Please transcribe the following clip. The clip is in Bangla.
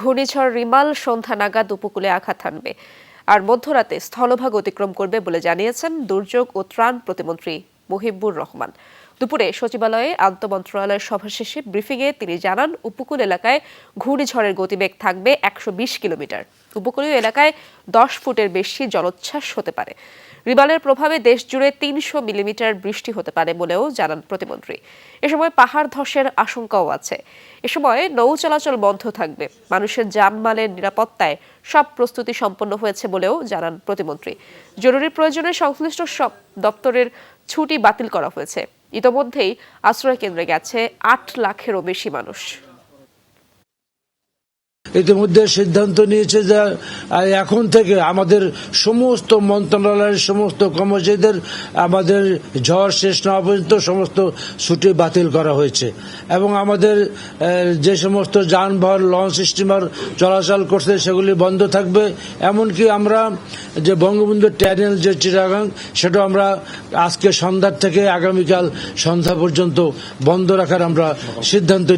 ঘূর্ণিঝড় রিমাল সন্ধ্যা নাগাদ উপকূলে আঘাত হানবে আর মধ্যরাতে স্থলভাগ অতিক্রম করবে বলে জানিয়েছেন দুর্যোগ ও ত্রাণ প্রতিমন্ত্রী মুহিবুর রহমান। দুপুরে সচিবালয়ে আন্তমন্ত্রণালয়ের সভা শেষে ব্রিফিংয়ে তিনি জানান, উপকূল এলাকায় ঘূর্ণিঝড়ের গতিবেগ থাকবে একশো বিশ কিলোমিটার। উপকূলীয় এলাকায় দশ ফুটের বেশি জলোচ্ছ্বাস হতে পারে। রিমালের প্রভাবে দেশ জুড়ে তিনশো মিলিমিটার বৃষ্টি হতে পারে বলেও জানান প্রতিমন্ত্রী। এ সময় পাহাড় ধসের আশঙ্কাও আছে। এ সময় নৌ চলাচল বন্ধ থাকবে। মানুষের যানমালের নিরাপত্তায় সব প্রস্তুতি সম্পন্ন হয়েছে বলেও জানান প্রতিমন্ত্রী। জরুরি প্রয়োজনে সংশ্লিষ্ট সব দপ্তরের ছুটি বাতিল করা হয়েছে। ইতোমধ্যেই আশ্রয় কেন্দ্রে গেছে আট লাখেরও বেশি মানুষ। ইতিমধ্যে সিদ্ধান্ত নিয়েছে যে এখন থেকে আমাদের সমস্ত মন্ত্রণালয়ের সমস্ত কর্মচারীদের আমাদের ঝড় শেষ না পর্যন্ত সমস্ত ছুটি বাতিল করা হয়েছে। এবং আমাদের যে সমস্ত যানবাহন লঞ্চ স্টিমার চলাচল করছে, সেগুলি বন্ধ থাকবে। এমনকি আমরা যে বঙ্গবন্ধু ট্যানেল যে চিরাগাং সেটা আমরা আজকে সন্ধ্যার থেকে আগামীকাল সন্ধ্যা পর্যন্ত বন্ধ রাখার আমরা সিদ্ধান্ত